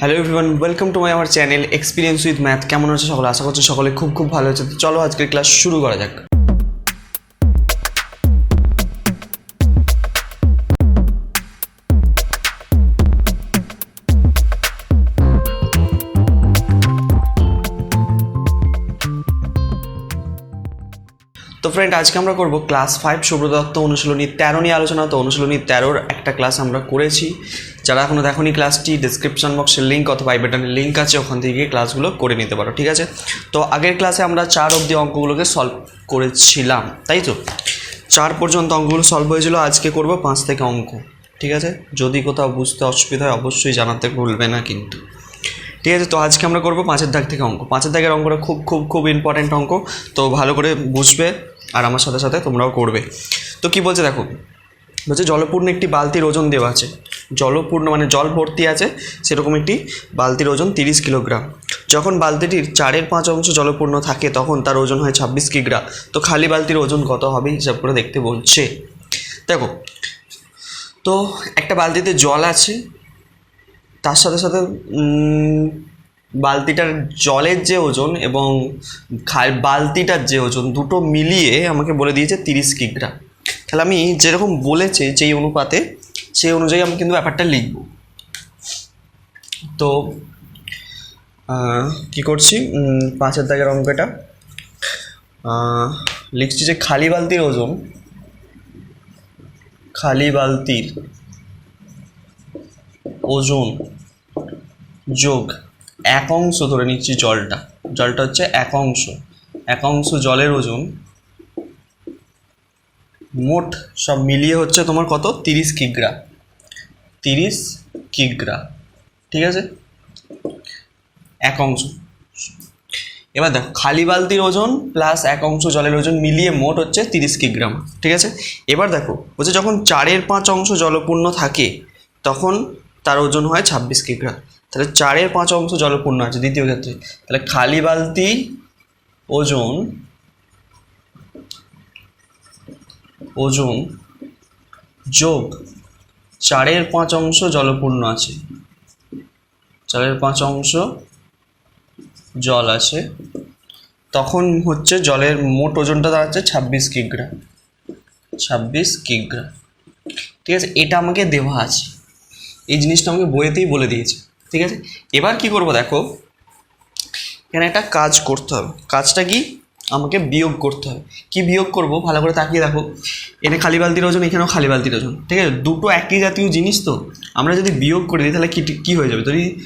Hello everyone welcome to my আমার channel experience with math কেমন আছে সকলে? আশা করছি সকলে খুব খুব ভালো হচ্ছে চলো আজকের ক্লাস শুরু করা যাক। তো ফ্রেন্ড আজকে আমরা করব ক্লাস ফাইভ সুব্রদত্ত অনুশীলনী তেরো নিয়ে আলোচনা। তো অনুশীলনী তেরোর একটা ক্লাস আমরা করেছি। যারা এখনও দেখোনি ক্লাসটি ডিসক্রিপশন বক্সের লিঙ্ক অথবা আই বাটনের লিঙ্ক আছে, ওখান থেকে গিয়ে ক্লাসগুলো করে নিতে পারো, ঠিক আছে? তো আগের ক্লাসে আমরা চার অবধি অঙ্কগুলোকে সলভ করেছিলাম, তাই তো? চার পর্যন্ত অঙ্কগুলো সলভ হয়েছিল, আজকে করব পাঁচ থেকে অঙ্ক, ঠিক আছে? যদি কোথাও বুঝতে অসুবিধা হয়, অবশ্যই জানাতে ভুলবে না কিন্তু। ঠিক আছে, তো আজকে আমরা করব পাঁচের দাগ থেকে অঙ্ক। পাঁচের দাগের অঙ্কটা খুব খুব খুব ইম্পর্ট্যান্ট অঙ্ক, তো ভালো করে বুঝবে, আর আমার সাথে সাথে তোমরাও করবে। তো কি বলছে দেখো বলছে জলপূর্ণ একটি বালতির ওজন দেওয়া আছে। জলপূর্ণ মানে জল ভর্তি আছে, সেরকম একটি বালতির ওজন তিরিশ কিলোগ্রাম। যখন বালতিটির চারের পাঁচ অংশ জলপূর্ণ থাকে, তখন তার ওজন হয় ছাব্বিশ কিগ্রা। তো খালি বালতির ওজন কত হবে হিসাব করে দেখতে বলছে। দেখো, তো একটা বালতিতে জল আছে, তার সাথে সাথে বালতিটার জলের যে ওজন এবং বালতিটার যে ওজন, দুটো মিলিয়ে আমাকে বলে দিয়েছে তিরিশ কিগ্রা। তাহলে আমি যেরকম বলেছে যেই অনুপাতে, সেই অনুযায়ী আমি কিন্তু ব্যাপারটা লিখব। তো কি করছি? পাঁচের দাগের অঙ্কটা। লিখছি যে খালি বালতির ওজন, খালি বালতির ওজন যোগ এক অংশ ধরে নিচ্ছি জলটা। জলটা হচ্ছে এক অংশ। এক অংশ জলের ওজন মোট সব মিলিয়ে হচ্ছে তোমার কত? তিরিশ কিগ্রা। তিরিশ কিগ্রা। ঠিক আছে? এক অংশ। এবার দেখো, খালি বালতির ওজন প্লাস এক অংশ জলের ওজন মিলিয়ে মোট হচ্ছে তিরিশ কিগ্রাম। ঠিক আছে? এবার দেখো, বলছে যখন চারের পাঁচ অংশ জলপূর্ণ থাকে, তখন তার ওজন হয় ছাব্বিশ কিগ্রা। তাহলে চারের পাঁচ অংশ জলপূর্ণ আছে দ্বিতীয় ক্ষেত্রে। তাহলে খালি বালতি ওজন ওজন, যোগ, চারের পাঁচ অংশ জলপূর্ণ আছে। চারের পাঁচ অংশ জল আছে। তখন হচ্ছে জলের মোট ওজনটা দাঁড়াচ্ছে ছাব্বিশ কিগ্রা। ছাব্বিশ কিগ্রা। ঠিক আছে, এটা আমাকে দেওয়া আছে। এই জিনিসটা আমাকে বইয়েতেই বলে দিয়েছে। ঠিক আছে, এবার কি করব দেখো, এখানে একটা কাজ করতে হবে। কাজটা কি? আমাকে বিয়োগ করতে হবে কি বিয়োগ করব? ভালো করে তাকিয়ে দেখো। এখানে খালি বালতির ওজন, এখানেও খালি বালতির ওজন। ঠিক আছে? দুটো একই জাতীয় জিনিস তো। আমরা যদি বিয়োগ করে দিই, তাহলে কি কী হয়ে যাবে? যদি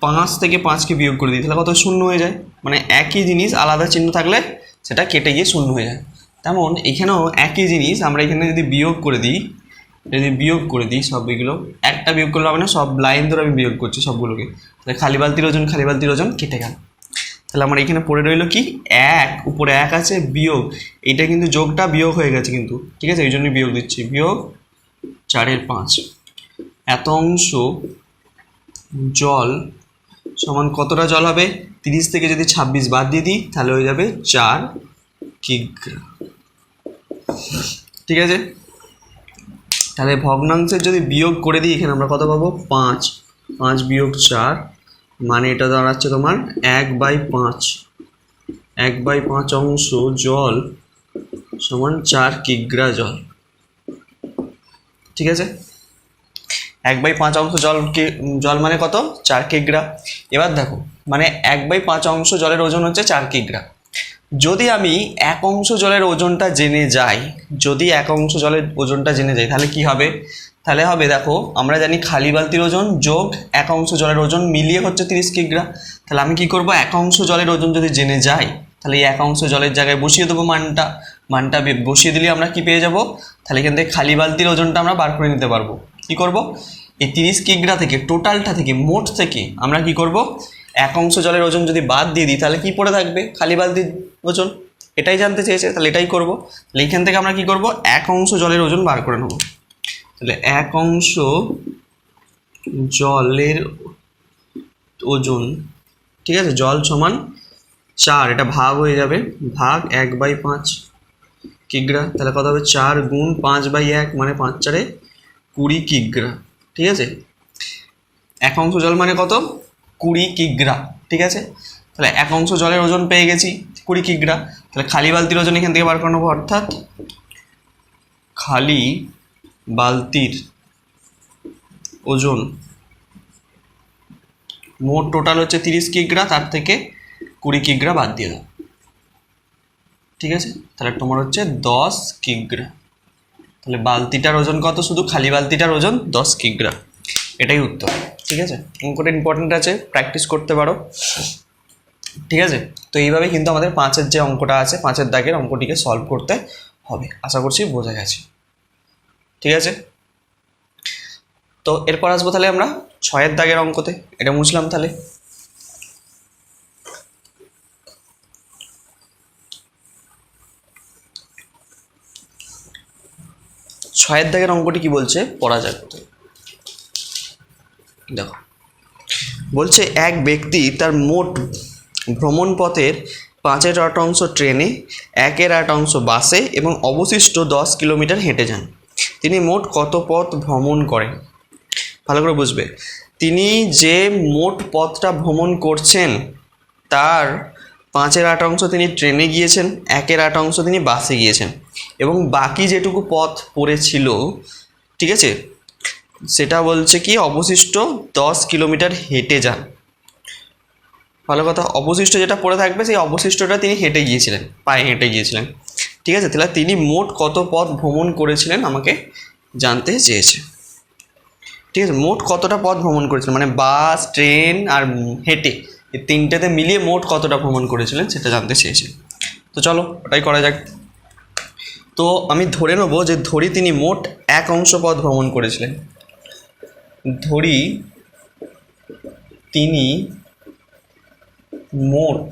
পাঁচ থেকে পাঁচকে বিয়োগ করে দিই, তাহলে কত? শূন্য হয়ে যায়। মানে একই জিনিস, আলাদা চিহ্ন থাকলে সেটা কেটে গিয়ে শূন্য হয়ে যায়। তেমন এখানেও একই জিনিস, আমরা এখানে যদি বিয়োগ করে দিই, যদি বিয়োগ করে দিই সব এগুলো, একটা বিয়োগ করলে হবে না, সব লাইন ধরে আমি বিয়োগ করছি সবগুলোকে। তাহলে খালি বালতির ওজন, খালি বালতির ওজন কেটে গেল। তাহলে আমার এখানে পড়ে রইল কি? এক, উপরে এক আছে, বিয়োগ। এইটা কিন্তু যোগটা বিয়োগ হয়ে গেছে কিন্তু, ঠিক আছে? এই জন্যই বিয়োগ দিচ্ছি। বিয়োগ চারের পাঁচ। এত অংশ জল সমান কতটা জল হবে? তিরিশ থেকে যদি ছাব্বিশ বাদ দিয়ে দিই, তাহলে হয়ে যাবে চার কিগ্রা। ঠিক আছে? তাহলে ভগ্নাংশের যদি বিয়োগ করে দিই, এখানে আমরা কত পাবো? পাঁচ। পাঁচ বিয়োগ চার মানে এটা দাঁড়াচ্ছে তোমার এক বাই পাঁচ। এক বাই পাঁচ অংশ জল সমান চার কিগ্রা জল। ঠিক আছে? এক বাই পাঁচ অংশ জল জল মানে কত? চার কিগ্রা। এবার দেখো মানে এক বাই পাঁচ অংশ জলের ওজন হচ্ছে চার কিগ্রা। যদি আমি এক অংশ জলের ওজনটা জেনে যাই, যদি এক অংশ জলের ওজনটা জেনে যাই, তাহলে কি হবে? তাহলে হবে দেখো, আমরা জানি খালি বালতির ওজন যোগ এক অংশ জলের ওজন মিলিয়ে হচ্ছে তিরিশ কিগ্রা। তাহলে আমি কি করব? এক অংশ জলের ওজন যদি জেনে যাই, তাহলে এই এক অংশ জলের জায়গায় বসিয়ে দেবো মানটা। মানটা বসিয়ে দিলে আমরা কি পেয়ে যাব? তাহলে এখান থেকে খালি বালতির ওজনটা আমরা বার করে নিতে পারব। কি করব? এই তিরিশ কিগ্রা থেকে, টোটালটা থেকে, মোট থেকে আমরা কি করব? এক অংশ জলের ওজন যদি বাদ দিয়ে দিই, তাহলে কি পড়ে থাকবে? খালি বালতির ওজন। এটাই জানতে চেয়েছে, তাহলে এটাই করব। তাহলে এখান থেকে আমরা কি করব? এক অংশ জলের ওজন বার করে নেব। তাহলে এক অংশ জলের ওজন, ঠিক আছে? জল সমান চার, এটা ভাগ হয়ে যাবে। ভাগ এক বাই পাঁচ, কিগ্রা। তাহলে কত হবে? চার গুণ পাঁচ বাই এক মানে পাঁচ চারে কুড়ি কিগ্রা, ঠিক আছে? এক অংশ জল মানে কত? কুড়ি কিগ্রা, ঠিক আছে? তাহলে এক অংশ জলের ওজন পেয়ে গেছি, কুড়ি কিগ্রা। তাহলে খালি বালতির ওজন এখান থেকে বার করে নেব, অর্থাৎ খালি বালতির ওজন মোট টোটাল হচ্ছে তিরিশ কিগ্রা, তার থেকে কুড়ি কিগ্রা বাদ দিয়ে দাও। ঠিক আছে? তাহলে তোমার হচ্ছে দশ কিগ্রা। তাহলে বালতিটার ওজন কত? শুধু খালি বালতিটার ওজন দশ কিগ্রা। এটাই উত্তর। ঠিক আছে? অঙ্কটা ইম্পর্টেন্ট আছে প্র্যাকটিস করতে পারো। ঠিক আছে? তো এইভাবে কিন্তু আমাদের পাঁচের যে অঙ্কটা আছে, পাঁচের দাগের অঙ্কটিকে সলভ করতে হবে। আশা করছি বোঝা গেছে। ঠিক আছে? তো এরপর আসব তাহলে আমরা ছয়ের দাগের অঙ্কতে। এটা বুঝলাম তাহলে। ছয়ের দাগের অঙ্কটি কি বলছে? পড়া যাক। দেখো। বলছে, এক ব্যক্তি তার মোট ভ্রমণ পথের পাঁচের আট অংশ ট্রেনে, একের আট অংশ বাসে এবং অবশিষ্ট দশ কিলোমিটার হেঁটে যান। তিনি মোট কত পথ ভ্রমণ করেন? ভালো করে বুঝবে। তিনি যে মোট পথটা ভ্রমণ করছেন, তার পাঁচের আট অংশ তিনি ট্রেনে গিয়েছেন, একের আট অংশ তিনি বাসে গিয়েছেন এবং বাকি যেটুকু পথ পড়েছিল, ঠিক আছে? সেটা বলছে কি, অবশিষ্ট দশ কিলোমিটার হেঁটে যান। ভালো কথা, অবশিষ্ট যেটা পড়ে থাকবে, সেই অবশিষ্টটা তিনি হেঁটে গিয়েছিলেন, পায়ে হেঁটে গিয়েছিলেন। ঠিক আছে, তাহলে তিনি মোট কত পথ ভ্রমণ করেছিলেন আমাকে জানতে চেয়েছে। ঠিক আছে, মোট কতটা পথ ভ্রমণ করেছিলেন? মানে বাস, ট্রেন আর হেঁটে, এই তিনটেতে মিলিয়ে মোট কতটা ভ্রমণ করেছিলেন সেটা জানতে চেয়েছে। তো চলো, ওটাই করা যাক। তো আমি ধরে নেব যে ধরি তিনি মোট এক অংশ পথ ভ্রমণ করেছিলেন। ধরি তিনি মোট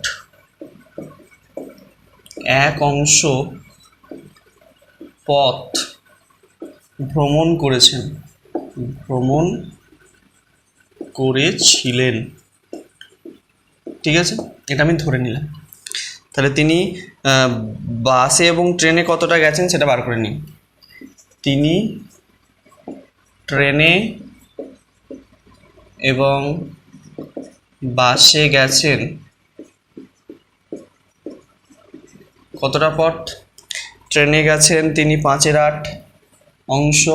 এক অংশ পথ ভ্রমণ করেছেন। ভ্রমণ করেছিলেন। ঠিক আছে? এটা আমি ধরে নিলাম। তাহলে তিনি বাসে এবং ট্রেনে কতটা গেছেন সেটা বার করে নিন। তিনি ট্রেনে এবং বাসে গেছেন কতটা পথ ট্রেনে গেছেন তিনি পাঁচের আট অংশ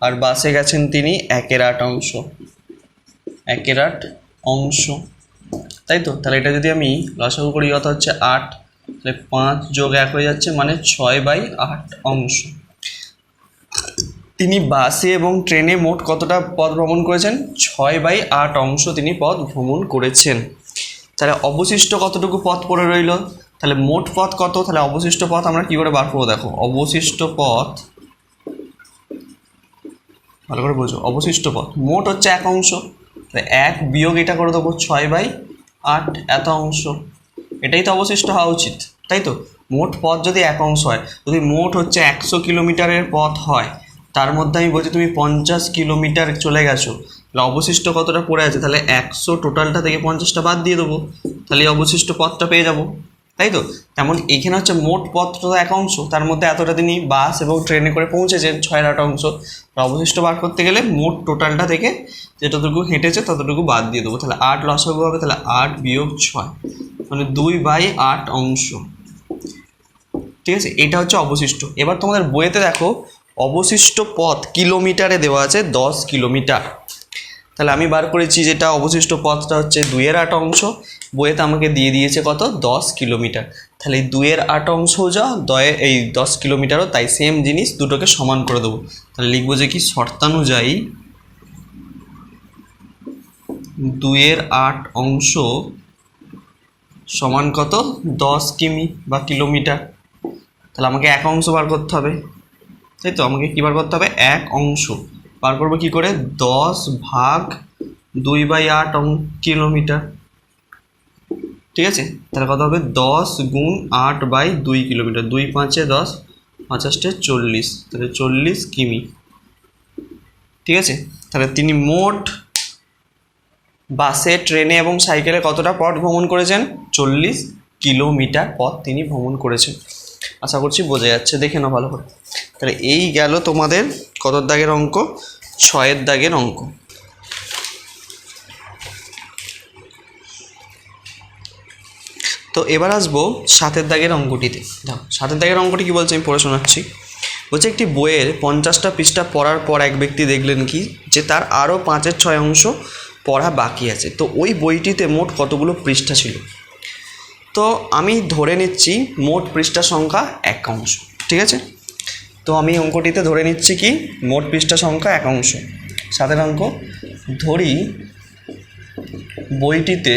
আর বাসে গেছেন তিনি একের আট অংশ। একের আট অংশ। তাই তো? তাহলে এটা যদি আমি লসাগু করি অত হচ্ছে আট, তাহলে পাঁচ যোগ এক হয়ে যাচ্ছে মানে ছয় বাই আট অংশ। তিনি বাসে এবং ট্রেনে মোট কতটা পথ ভ্রমণ করেছেন? ছয় বাই আট অংশ তিনি পথ ভ্রমণ করেছেন। তাহলে অবশিষ্ট কতটুকু পথ পড়ে রইল? তাহলে মোট পথ কত? তাহলে অবশিষ্ট পথ আমরা কী করে বার করব দেখো? অবশিষ্ট পথ, ভালো করে বোঝো, অবশিষ্ট পথ। মোট হচ্ছে এক অংশ। তাহলে এক বিয়োগ এটা করে দেবো ছয় বাই আট, এত অংশ। এটাই তো অবশিষ্ট হওয়া উচিত, তাই তো? মোট পথ যদি এক অংশ হয়, যদি মোট হচ্ছে একশো কিলোমিটারের পথ হয়, তার মধ্যে আমি বলছি তুমি পঞ্চাশ কিলোমিটার চলে গেছো, তাহলে অবশিষ্ট কতটা পড়ে আছে? তাহলে একশো টোটালটা থেকে পঞ্চাশটা বাদ দিয়ে দেবো, তাহলে অবশিষ্ট পথটা পেয়ে যাব। তাই তো? তেমন এখানে হচ্ছে মোট পথটা এক অংশ, তার মধ্যে এতটা তিনি বাস এবং ট্রেনে করে পৌঁছেছেন ছয় আট অংশ। অবশিষ্ট বার করতে গেলে মোট টোটালটা থেকে যেটুকু হেঁটেছে ততটুকু বাদ দিয়ে দেবো। তাহলে আট লসাগু হবে তাহলে আট বিয়োগ ছয় মানে দুই বাই আট অংশ। ঠিক আছে? এটা হচ্ছে অবশিষ্ট। এবার তোমাদের বইয়েতে দেখো, অবশিষ্ট পথ কিলোমিটারে দেওয়া আছে দশ কিলোমিটার। তাহলে আমি বার করেছি যেটা অবশিষ্ট পথটা হচ্ছে দুইয়ের আট অংশ বইয়েতে আমাকে দিয়ে দিয়েছে কত? দশ কিলোমিটার। তাহলে এই দুইয়ের আট অংশও যা, দয়ে, এই দশ কিলোমিটারও তাই সেম জিনিস, দুটোকে সমান করে দেবো। তাহলে লিখব যে কি? শর্তানুযায়ী দুইয়ের আট অংশ সমান কত? দশ কিমি বা কিলোমিটার। তাহলে আমাকে এক অংশ বার করতে হবে। তাই তো? আমাকে কী বার করতে হবে? এক অংশ। বার করব কী করে? দশ ভাগ দুই বাই আট কিলোমিটার। ঠিক আছে? তাহলে কত হবে? দশ গুণ আট বাই দুই কিলোমিটার। দুই পাঁচে দশ পঞ্চাশটে চল্লিশ। তাহলে চল্লিশ কিমি। ঠিক আছে? তাহলে তিনি মোট বাসে, ট্রেনে এবং সাইকেলে কতটা পথ ভ্রমণ করেছেন? চল্লিশ কিলোমিটার পথ তিনি ভ্রমণ করেছেন। আশা করছি বোঝা যাচ্ছে। দেখে নাও ভালো করে। তাহলে এই গেল তোমাদের কত দাগের অঙ্ক? ছয়ের দাগের অঙ্ক। তো এবার আসব সাতের দাগের অঙ্কটিতে। দেখো সাতের দাগের অঙ্কটি কী বলছে? আমি পড়ে শোনাচ্ছি। বলছে, একটি বইয়ের পঞ্চাশটা পৃষ্ঠা পড়ার পর এক ব্যক্তি দেখলেন কি? যে তার আরও পাঁচের ছয় অংশ পড়া বাকি আছে। তো ওই বইটিতে মোট কতগুলো পৃষ্ঠা ছিল? তো আমি ধরে নিচ্ছি মোট পৃষ্ঠা সংখ্যা এক অংশ। ঠিক আছে? তো আমি অঙ্কটিতে ধরে নিচ্ছি কি? মোট পৃষ্ঠা সংখ্যা এক অংশ। সাতের অঙ্ক, ধরি বইটিতে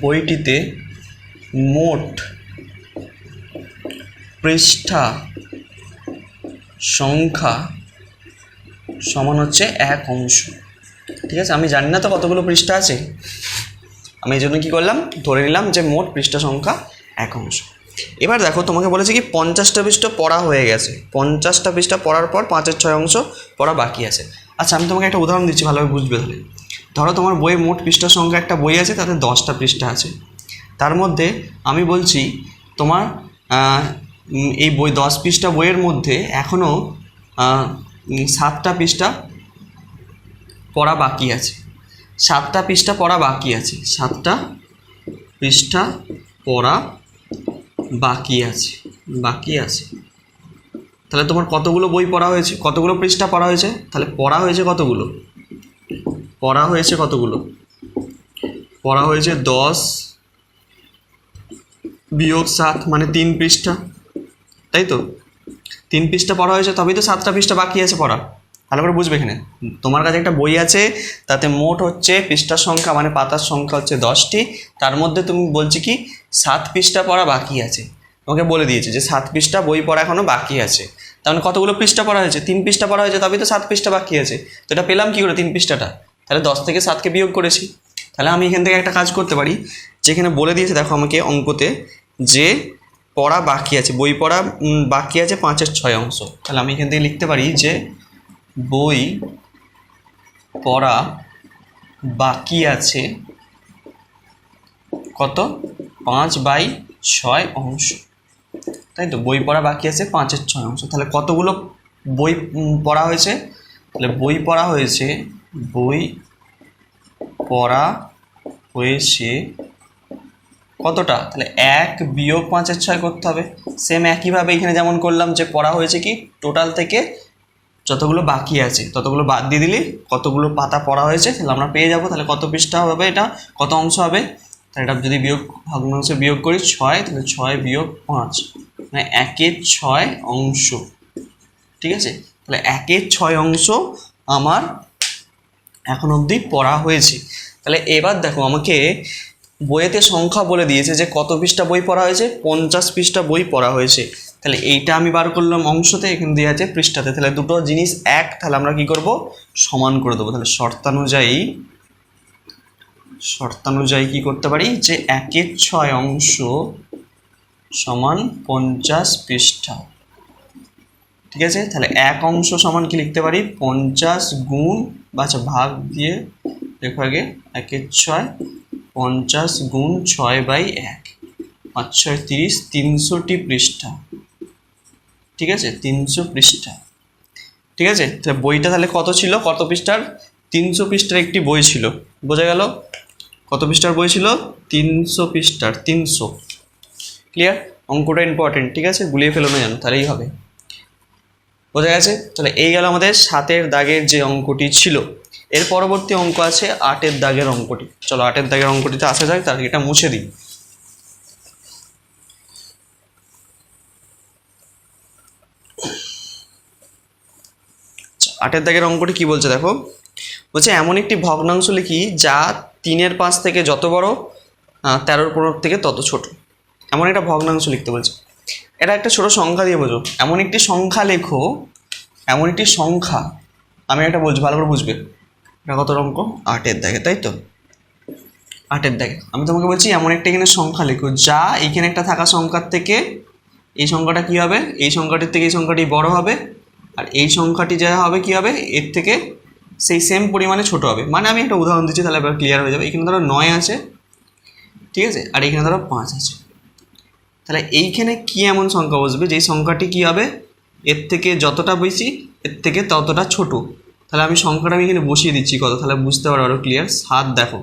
বইটিতে মোট পৃষ্ঠা সংখ্যা সমান হচ্ছে এক অংশ। ঠিক আছে? আমি জানি না তো কতগুলো পৃষ্ঠা আছে। আমি এই জন্য কী করলাম? ধরে নিলাম যে মোট পৃষ্ঠা সংখ্যা এক অংশ। এবার দেখো, তোমাকে বলেছে কি, পঞ্চাশটা পৃষ্ঠা পড়া হয়ে গেছে। পঞ্চাশটা পৃষ্ঠা পড়ার পর পাঁচের ছয় অংশ পড়া বাকি আছে। আচ্ছা আমি তোমাকে একটা উদাহরণ দিচ্ছি, ভালোভাবে বুঝবে তাহলে। ধরো তোমার বইয়ের মোট পৃষ্ঠার সংখ্যা একটা বই আছে, তাতে দশটা পৃষ্ঠা আছে। তার মধ্যে আমি বলছি, তোমার এই বই দশ পৃষ্ঠা বইয়ের মধ্যে এখনও সাতটা পৃষ্ঠা পড়া বাকি আছে। সাতটা পৃষ্ঠা পড়া বাকি আছে। সাতটা পৃষ্ঠা পড়া বাকি আছে। বাকি আছে। তাহলে তোমার কতগুলো বই পড়া হয়েছে? কতগুলো পৃষ্ঠা পড়া হয়েছে? তাহলে পড়া হয়েছে কতগুলো? পড়া হয়েছে কতগুলো? পড়া হয়েছে দশ, বিয়োগ সাত মানে তিন পৃষ্ঠা। তাই তো? তিন পৃষ্ঠা পড়া হয়েছে, তবেই তো সাতটা পৃষ্ঠা বাকি আছে পড়া। ভালো করে বুঝবে এখানে। তোমার কাছে একটা বই আছে, তাতে মোট হচ্ছে পৃষ্ঠার সংখ্যা মানে পাতার সংখ্যা হচ্ছে দশটি। তার মধ্যে তুমি বলছি কি, সাত পৃষ্ঠা পড়া বাকি আছে। তোমাকে বলে দিয়েছে যে সাত পৃষ্ঠা বই পড়া এখনও বাকি আছে। তার মানে কতগুলো পৃষ্ঠা পড়া হয়েছে? তিন পৃষ্ঠা পড়া হয়েছে, তবেই তো সাত পৃষ্ঠা বাকি আছে। তো এটা পেলাম কী করে তিন পৃষ্ঠাটা? তাহলে দশ থেকে সাতকে বিয়োগ করেছি। তাহলে আমি এখান থেকে একটা কাজ করতে পারি। যেখানে বলে দিয়েছে, দেখো আমাকে অঙ্কতে যে পড়া বাকি আছে, বই পড়া বাকি আছে পাঁচের ছয় অংশ। তাহলে আমি এখান থেকে লিখতে পারি যে বই পড়া বাকি আছে কত? পাঁচ বাই ছয় অংশ। তাই তো? বই পড়া বাকি আছে পাঁচের ছয় অংশ। তাহলে কতগুলো বই পড়া হয়েছে? তাহলে বই পড়া হয়েছে বই পড়া হয়েছে কতটা? তাহলে এক বিয়োগ পাঁচের ছয় করতে হবে। সেম একইভাবে এখানে যেমন করলাম যে পড়া হয়েছে কি? টোটাল থেকে যতগুলো বাকি আছে, ততগুলো বাদ দিয়ে দিলে, কতগুলো পাতা পড়া হয়েছে, তাহলে আমরা পেয়ে যাব। তাহলে কত পৃষ্ঠা হবে এটা? কত অংশ হবে? তাহলে এটা যদি বিয়োগ ভগ্নাংশে বিয়োগ করি ছয়, তাহলে ছয় বিয়োগ পাঁচ। মানে একের ছয় অংশ। ঠিক আছে? তাহলে একের ছয় অংশ আমার এখন অবধি পড়া হয়েছে। তাহলে এবার দেখো আমাকে বইয়েতে সংখ্যা বলে দিয়েছে যে কত পৃষ্ঠা বই পড়া হয়েছে? পঞ্চাশ পৃষ্ঠা বই পড়া হয়েছে। তাহলে এইটা আমি বার করলাম অংশতে, এখানে দেওয়া আছে পৃষ্ঠাতে। তাহলে দুটো জিনিস এক, তাহলে আমরা কি করব? সমান করে দেবো। তাহলে শর্তানুযায়ী শর্তানুযায়ী কি করতে পারি? যে একের ছয় অংশ সমান পঞ্চাশ পৃষ্ঠা। ঠিক আছে? তাহলে এক অংশ সমান কি লিখতে পারি? পঞ্চাশ গুণ বা আচ্ছা ভাগ দিয়ে দেখো আগে একের ছয়, পঞ্চাশ গুণ ছয় বাই এক। পাঁচ, ছয়, তিরিশ, তিনশোটি পৃষ্ঠা। ঠিক আছে? তিনশো পৃষ্ঠা। ঠিক আছে? তাহলে বইটা তাহলে কত ছিল? কত পৃষ্ঠার? তিনশো পৃষ্ঠার একটি বই ছিল। বোঝা গেল? কত পৃষ্ঠার বই ছিল? তিনশো পৃষ্ঠার, তিনশো। ক্লিয়ার অঙ্কটা ইম্পর্টেন্ট ঠিক আছে? গুলিয়ে ফেলো না জানো তাহলেই হবে। বোঝা গেছে? তাহলে এই গেল আমাদের সাতের দাগের যে অঙ্কটি ছিল। এর পরবর্তী অঙ্ক আছে আটের দাগের অঙ্কটি। চলো আটের দাগের অঙ্কটিতে আসা যাক, তার এটা মুছে দিই। আটের দাগের অঙ্কটি কি বলছে দেখো? বলছে, এমন একটি ভগ্নাংশ লিখি যা তিনের পাঁচ থেকে যত বড় তেরোর পনেরো থেকে তত ছোট। এমন একটা ভগ্নাংশ লিখতে বলছে। এটা একটা ছোট সংখ্যা দিয়ে বোঝো। এমন একটি সংখ্যা লেখো, এমন একটি সংখ্যা, আমি একটা বলছি ভালো করে বুঝবে। এটা কত অঙ্ক আটের দাগে তাই তো? আটের দাগে আমি তোমাকে বলছি, এমন একটা এখানে সংখ্যা লেখো, যা এইখানে একটা থাকা সংখ্যার থেকে, এই সংখ্যাটা কী হবে? এই সংখ্যাটির থেকে এই সংখ্যাটি বড় হবে, আর এই সংখ্যাটি যা হবে কী হবে? এর থেকে সেই সেম পরিমাণে ছোট হবে। মানে আমি একটা উদাহরণ দিচ্ছি, তাহলে ক্লিয়ার হয়ে যাবে। এখানে ধরো নয় আছে, ঠিক আছে? আর এখানে ধরো পাঁচ আছে। তাহলে এইখানে কি এমন সংখ্যা বসবে? যেই সংখ্যাটি কি হবে? এর থেকে যতটা বেশি, এর থেকে ততটা ছোট। তাহলে আমি সংখ্যাটা আমি এখানে বসিয়ে দিচ্ছি কত তাহলে বুঝতে পারো আরও ক্লিয়ার সাত দেখো।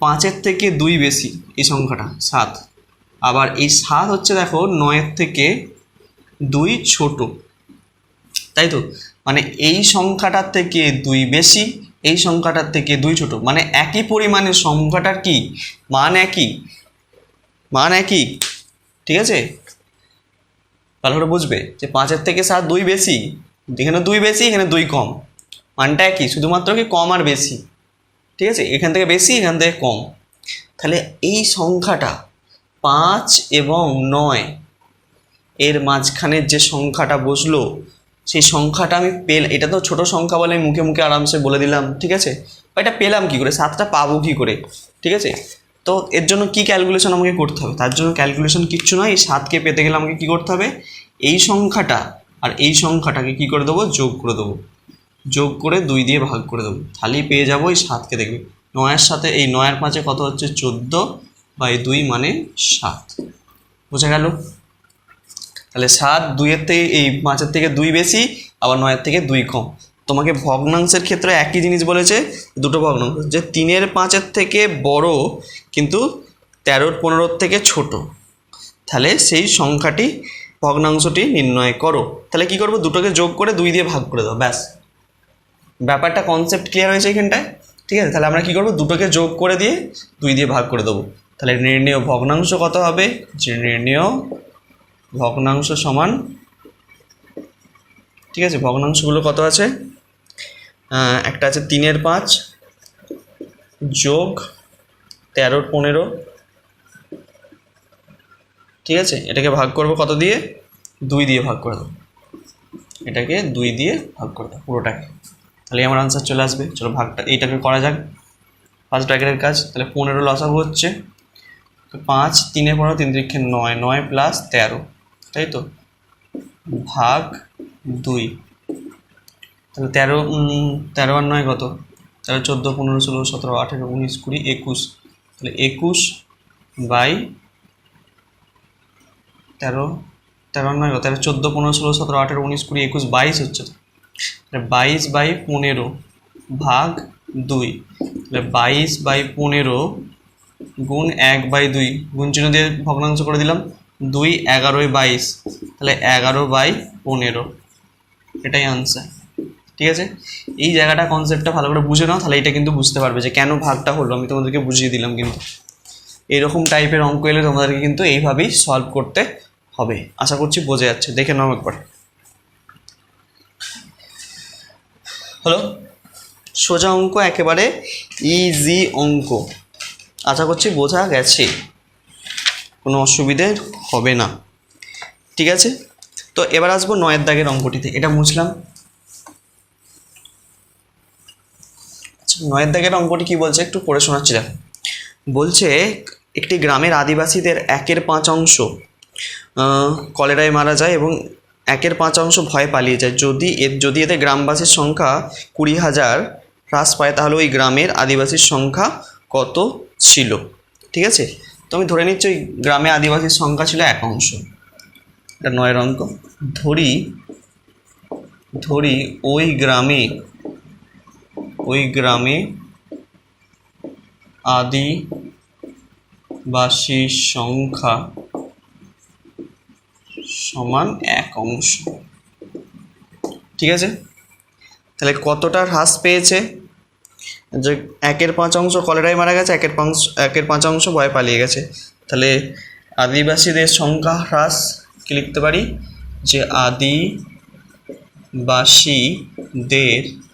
পাঁচের থেকে দুই বেশি এই সংখ্যাটা, সাত। আবার এই সাত হচ্ছে দেখো নয়ের থেকে দুই ছোট। তাই তো? মানে এই সংখ্যাটার থেকে দুই বেশি, এই সংখ্যাটার থেকে দুই ছোট। মানে একই পরিমাণের সংখ্যাটার কি? মান একই। মান একই। ঠিক আছে? ভালো করে বুঝবে যে পাঁচের থেকে সাত দুই বেশি এখানে দুই বেশি, এখানে দুই কম। মানটা একই, শুধুমাত্র কি কম আর বেশি। ঠিক আছে? এখান থেকে বেশি, এখান থেকে কম। তাহলে এই সংখ্যাটা পাঁচ এবং নয়, এর মাঝখানের যে সংখ্যাটা বসল, সেই সংখ্যাটা আমি পেল, এটা তো ছোট সংখ্যা বলে মুখে মুখে আরামসে বলে দিলাম, ঠিক আছে? এটা পেলাম কি করে? সাতটা পাবো কি করে? ঠিক আছে? তো এর জন্য কি ক্যালকুলেশন আমাকে করতে হবে? তার জন্য ক্যালকুলেশন কিচ্ছু নয়, এই সাতকে পেতে গেলে আমাকে কি করতে হবে? এই সংখ্যাটা আর এই সংখ্যাটাকে কি করে দেবো? যোগ করে দেবো। যোগ করে দুই দিয়ে ভাগ করে দেবো। তাহলেই পেয়ে যাব এই সাতকে দেখবে। নয়ের সাথে এই নয়ের পাঁচে কত হচ্ছে? চোদ্দ বাই দুই মানে সাত। বোঝা গেল? তাহলে সাত দুইয়ের থেকে এই পাঁচের থেকে দুই বেশি, আবার নয়ের থেকে দুই কম। তোমাকে ভগ্নাংশের ক্ষেত্রে একই জিনিস বলেছে, দুটো ভগ্নাংশ, যে তিনের পাঁচের থেকে বড় কিন্তু তেরোর পনেরোর থেকে ছোট। তাহলে সেই সংখ্যাটি, ভগ্নাংশটি নির্ণয় করো। তাহলে কি করব? দুটোকে যোগ করে দুই দিয়ে ভাগ করে দাও, ব্যাস। ব্যাপারটা কনসেপ্ট ক্লিয়ার হয়েছে এখানটায়? ঠিক আছে? তাহলে আমরা কি করব? দুটোকে যোগ করে দিয়ে দুই দিয়ে ভাগ করে দেবো। তাহলে নির্ণেয় ভগ্নাংশ কত হবে? যে নির্ণেয় ভগ্নাংশ সমান, ঠিক আছে? ভগ্নাংশগুলো কত আছে? একটা আছে তিনের পাঁচ, যোগ তেরোর পনেরো। ঠিক আছে? এটাকে ভাগ করব কত দিয়ে? দুই দিয়ে ভাগ করে দেবো। এটাকে দুই দিয়ে ভাগ করে দাও পুরোটাকে। তাহলে আমার আনসার চলে আসবে। চলো ভাগটা, এইটাকে করা যাক। ফার্স্ট ব্র্যাকেটের কাজ, তাহলে পনেরো লসাগু হচ্ছে। তো পাঁচ, তিনে পনেরো, তিন তিরিক্ষে নয় নয় প্লাস তেরো। তাই তো? ভাগ দুই। তাহলে তেরো তেরো আর নয় কত? তেরো, চোদ্দ, পনেরো, ষোলো, সতেরো, আঠেরো, উনিশ, কুড়ি, একুশ। তাহলে একুশ বাই তেরো তেরো নয় কত? তেরো, চোদ্দ, পনেরো, ষোলো, সতেরো, আঠেরো, উনিশ, কুড়ি, একুশ, বাইশ হচ্ছে তাহলে বাইশ বাই পনেরো ভাগ দুই। তাহলে বাইশ বাই পনেরো গুণ এক বাই দুই। গুণ চিহ্ন দিয়ে ভগ্নাংশ করে দিলাম। দুই, এগারোই, বাইশ। তাহলে এগারো বাই পনেরো। এটাই আনসার ঠিক আছে? এই জায়গাটা কনসেপ্টটা ভালো করে বুঝে নাও, তাহলে এটা কিন্তু বুঝতে পারবে যে কেন ভাগটা হলো। আমি তোমাদেরকে বুঝিয়ে দিলাম কিন্তু। এরকম টাইপের অঙ্ক এলে তোমাদেরকে কিন্তু এইভাবেই সলভ করতে হবে। আশা করছি বোঝা যাচ্ছে। দেখে নাও একবার। হলো সোজা অঙ্ক, একেবারে ইজি অঙ্ক। আশা করছি বোঝা গেছে। কোনো অসুবিধে হবে না। ঠিক আছে? তো এবার আসব নয়ের দাগের অঙ্কটিতে। এটা মুছলাম। নয়ের দাগের অঙ্কটি কি বলছে? একটু পড়ে শোনাচ্ছি, দেখো। বলছে, একটি গ্রামের আদিবাসীদের একের পাঁচ অংশ কলেরায় মারা যায় এবং একের পাঁচ অংশ ভয় পালিয়ে যায়। যদি এর যদি এতে গ্রামবাসীর সংখ্যা কুড়ি হাজার হ্রাস পায়, তাহলে ওই গ্রামের আদিবাসীর সংখ্যা কত ছিল? ঠিক আছে? তো আমি ধরে নিচ্ছি, ওই গ্রামে আদিবাসীর সংখ্যা ছিল এক অংশ। এটা নয়ের অঙ্ক। ধরি ধরি ওই গ্রামে ওই গ্রামে আদিবাসীর সংখ্যা সমান এক অংশ। ঠিক আছে? তাহলে কতটা হ্রাস পেয়েছে? যে একের পাঁচ অংশ কলেরায় মারা গেছে, একের পাঁচ একের পাঁচ অংশ ভয় পালিয়ে গেছে। তাহলে আদিবাসীদের সংখ্যা হ্রাস কি লিখতে পারি? যে আদিবাসীদের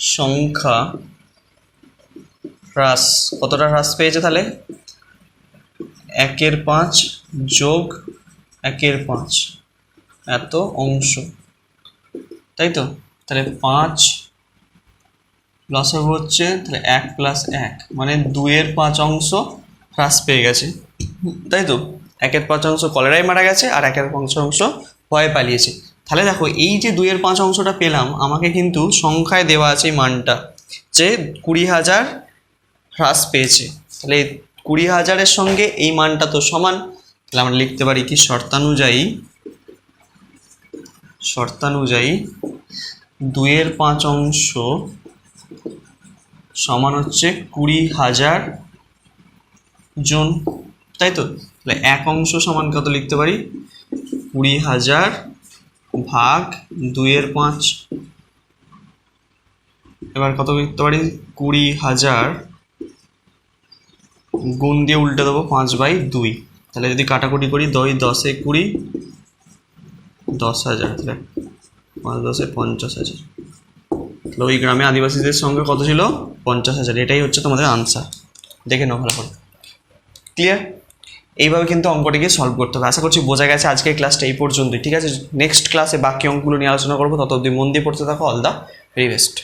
সংখ্যা হ্রাস। কতটা হ্রাস পেয়েছে তাহলে? একের পাঁচ যোগ একের পাঁচ। এত অংশ। তাই তো? তাহলে পাঁচ লসব হচ্ছে তাহলে এক প্লাস এক। মানে দুইয়ের পাঁচ অংশ হ্রাস পেয়ে গেছে। তাই তো? একের পাঁচ অংশ কলেরায় মারা গেছে আর একের পাঁচ অংশ ভয়ে পালিয়েছে। তাহলে দেখো, এই যে দুইয়ের পাঁচ অংশটা পেলাম, আমাকে কিন্তু সংখ্যায় দেওয়া আছে এই মানটা, যে কুড়ি হাজার হ্রাস পেয়েছে। তাহলে কুড়ি হাজারের সঙ্গে এই মানটা তো সমান। তাহলে আমরা লিখতে পারি কি? শর্তানুযায়ী শর্তানুযায়ী দুইয়ের পাঁচ অংশ সমান হচ্ছে কুড়ি হাজার জন। তাই তো? তাহলে এক অংশ সমান কত লিখতে পারি? কুড়ি হাজার ভাগ দুইয়ের পাঁচ। এবার কত লিখতে পারি? কুড়ি হাজার গুণ দিয়ে উল্টে দেবো পাঁচ বাই দুই। তাহলে যদি কাটাকুটি করি, দই দশে কুড়ি, দশ হাজার। তাহলে পাঁচ দশে পঞ্চাশ হাজার। তাহলে ওই গ্রামে আদিবাসীদের সঙ্গে কত ছিল? পঞ্চাশ হাজার। এটাই হচ্ছে তোমাদের আনসার দেখে নাও ভালো করে। ক্লিয়ার এইভাবে কিন্তু অঙ্কটিকে সলভ করতে হবে। আশা করছি বোঝা গেছে আজকের ক্লাসটা এই পর্যন্তই। ঠিক আছে? নেক্সট ক্লাসে বাকি অঙ্কগুলো নিয়ে আলোচনা করব। তত অব্দি মন দিয়ে পড়তে থাকো। All the very best